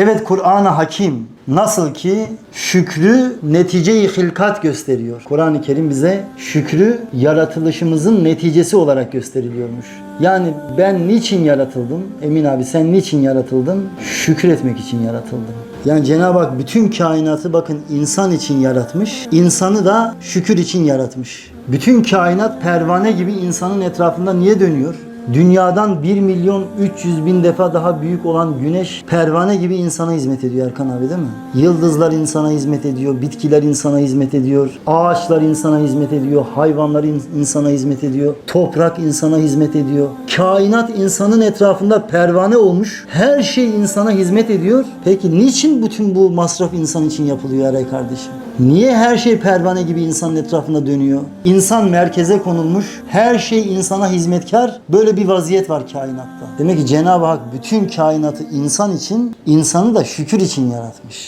Evet Kur'an-ı Hakim nasıl ki şükrü netice-i hilkat gösteriyor. Kur'an-ı Kerim bize şükrü yaratılışımızın neticesi olarak gösteriliyormuş. Yani ben niçin yaratıldım? Emin abi sen niçin yaratıldın? Şükretmek için yaratıldım. Yani Cenab-ı Hak bütün kainatı bakın insan için yaratmış. İnsanı da şükür için yaratmış. Bütün kainat pervane gibi insanın etrafında niye dönüyor? Dünyadan 1 milyon 300 bin defa daha büyük olan güneş pervane gibi insana hizmet ediyor Erkan abi değil mi? Yıldızlar insana hizmet ediyor, bitkiler insana hizmet ediyor, ağaçlar insana hizmet ediyor, hayvanlar in- insana hizmet ediyor, toprak insana hizmet ediyor. Kainat insanın etrafında pervane olmuş, her şey insana hizmet ediyor. Peki niçin bütün bu masraf insan için yapılıyor Eray kardeşim? Niye her şey pervane gibi insanın etrafında dönüyor? İnsan merkeze konulmuş, her şey insana hizmetkar. Böyle bir vaziyet var kainatta. Demek ki Cenab-ı Hak bütün kainatı insan için, insanı da şükür için yaratmış.